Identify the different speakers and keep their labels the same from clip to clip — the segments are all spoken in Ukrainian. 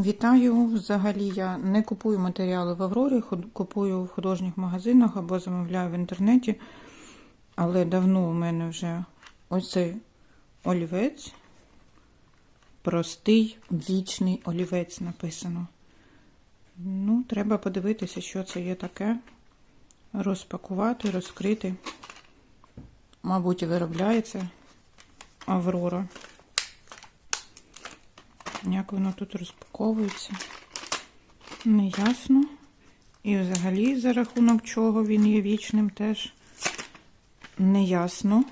Speaker 1: Вітаю! Взагалі я не купую матеріали в Аврорі, купую в художніх магазинах або замовляю в інтернеті. Але давно у мене вже ось цей олівець. Простий вічний олівець написано. Ну, треба подивитися, що це є таке. Розпакувати, розкрити. Мабуть, виробляється Аврора. Як воно тут розпаковується, не ясно. І взагалі, за рахунок чого він є вічним, теж не ясно.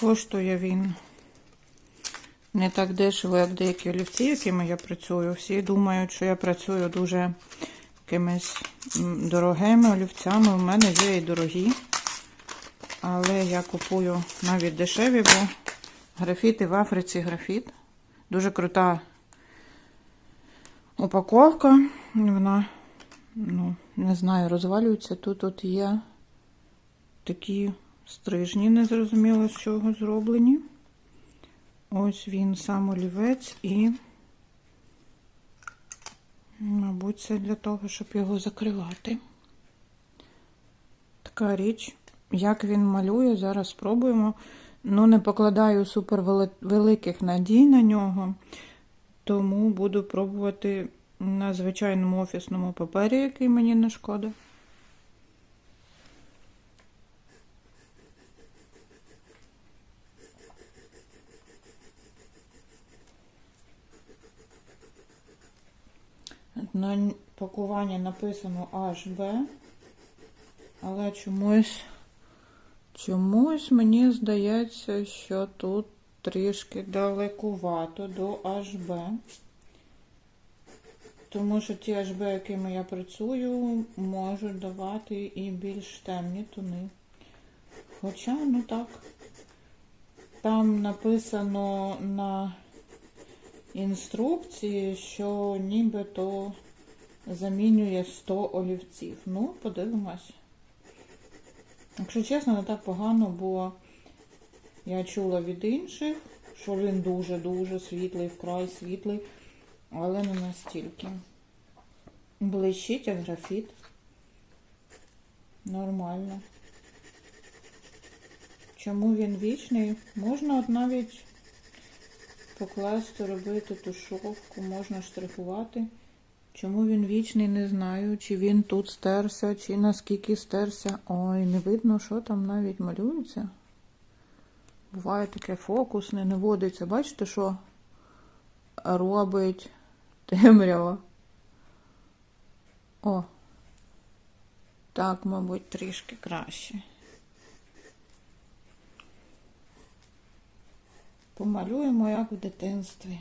Speaker 1: Коштує він не так дешево, як деякі олівці, якими я працюю. Всі думають, що я працюю дуже якимись дорогими олівцями. У мене є і дорогі. Але я купую навіть дешеві, бо графіти в Африці графіт. Дуже крута упаковка. Вона, ну, не знаю, розвалюється. Тут тут є такі стрижні, незрозуміло з чого зроблені. Ось він сам олівець і, мабуть, це для того, щоб його закривати. Така річ. Як він малює, зараз спробуємо. Ну, не покладаю супер великих надій на нього, тому буду пробувати на звичайному офісному папері, який мені не шкода. На пакуванні написано HB, але чомусь Чомусь мені здається, що тут трішки далекувато до HB. Тому що ті HB, якими я працюю, можуть давати і більш темні тони. Хоча, ну так, там написано на інструкції, що нібито замінює 100 олівців. Ну, подивимось. Якщо чесно, не так погано, бо я чула від інших, що він дуже-дуже світлий, вкрай світлий, але не настільки. Блищить як графіт. Нормально. Чому він вічний? Можна от навіть покласти, робити тушовку, можна штрихувати. Чому він вічний, не знаю. Чи він тут стерся, чи наскільки стерся. Ой, не видно, що там навіть малюється. Буває таке фокусне, не водиться. Бачите, що робить темрява? О. Так, мабуть, трішки краще. Помалюємо, як в дитинстві.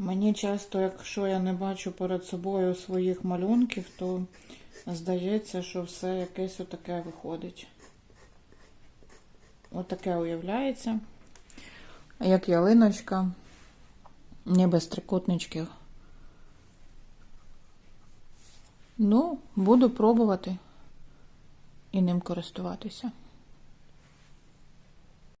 Speaker 1: Мені часто, якщо я не бачу перед собою своїх малюнків, то здається, що все якесь отаке виходить. Отаке уявляється. Як ялиночка, не без трикутничків. Ну, буду пробувати і ним користуватися.